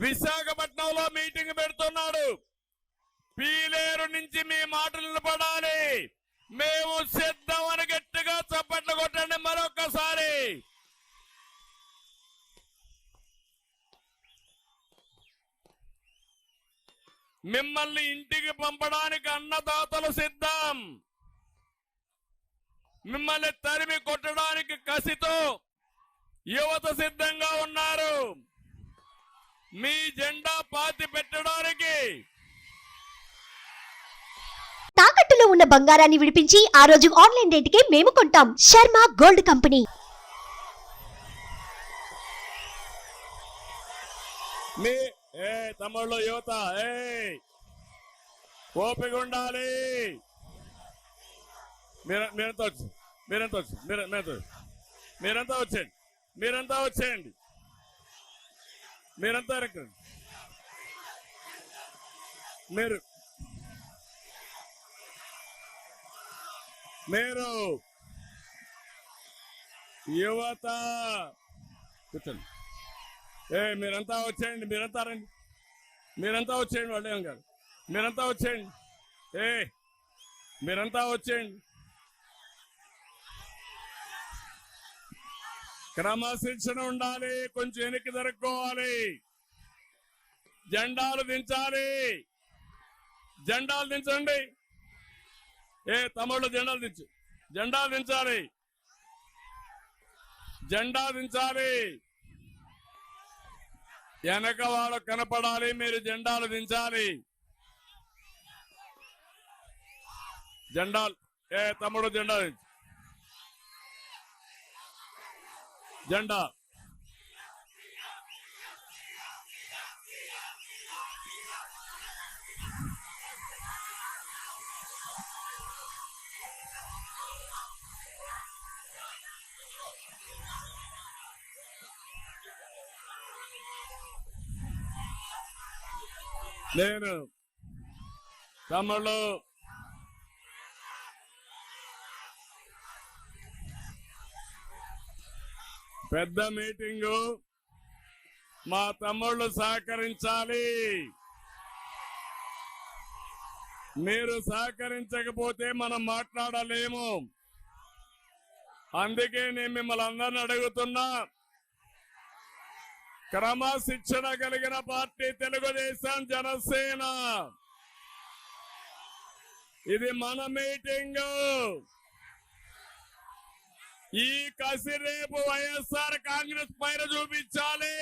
విశాఖపట్నంలో మీటింగ్ పెడుతున్నాడు. పీలేరు నుంచి మీ మాటలు నిలబడాలి. మేము సిద్ధం అని గట్టిగా చప్పట్లు కొట్టండి మరొకసారి మిమ్మల్ని ఇంటికి పంపడానికి అన్నదాతలు సిద్ధం. మిమ్మల్ని తరిమి కొట్టడానికి కసితో యువత సిద్ధంగా ఉన్నారు. మీ జెండా పాతి పెట్టడానికి. తాకట్టులో ఉన్న బంగారాన్ని విడిపించి ఆ రోజు ఆన్లైన్ రేటుకే మేము కొంటాం. Sharma gold company. మీ ఏ తమ్ముళ్ళు యువత ఏ ఓపిక ఉండాలి. మీరు మీరంతా వచ్చి మీరంతా వచ్చి మీరు మీరంతా వచ్చి. మీరంతా వచ్చేయండి. మీరంతా వచ్చేయండి. మీరంతా రండి. మీరు. మీరు. యువత. కూర్చోండి. ఏ మీరంతా వచ్చేయండి మీరంతా రండి. మీరంతా వచ్చేయండి వాళ్ళు ఏం కాదు మీరంతా వచ్చేయండి. ఏ మీరంతా వచ్చేయండి. క్రమశిక్షణ ఉండాలి కొంచెం వెనక్కి జరుపుకోవాలి జెండాలు దించాలి. జెండాలు దించండి. ఏ తమిళ జెండాలు దించు. జెండాలు దించాలి. జెండా దించాలి. వెనక వాళ్ళు కనపడాలి మీరు జెండాలు దించాలి. జెండాలు ఏ తమ్ముడు జెండా దించు. జెండా నేను తమ్ముళ్ళు పెద్ద మీటింగు మా తమ్ముళ్ళు సహకరించాలి. మీరు సహకరించకపోతే మనం మాట్లాడలేము. అందుకే నేను మిమ్మల్ని అందరిని అడుగుతున్నా క్రమశిక్షణ కలిగిన పార్టీ తెలుగుదేశం జనసేన. ఇది మన మీటింగు. ఈ కసి రేపు వైఎస్ఆర్ కాంగ్రెస్ పైన చూపించాలి.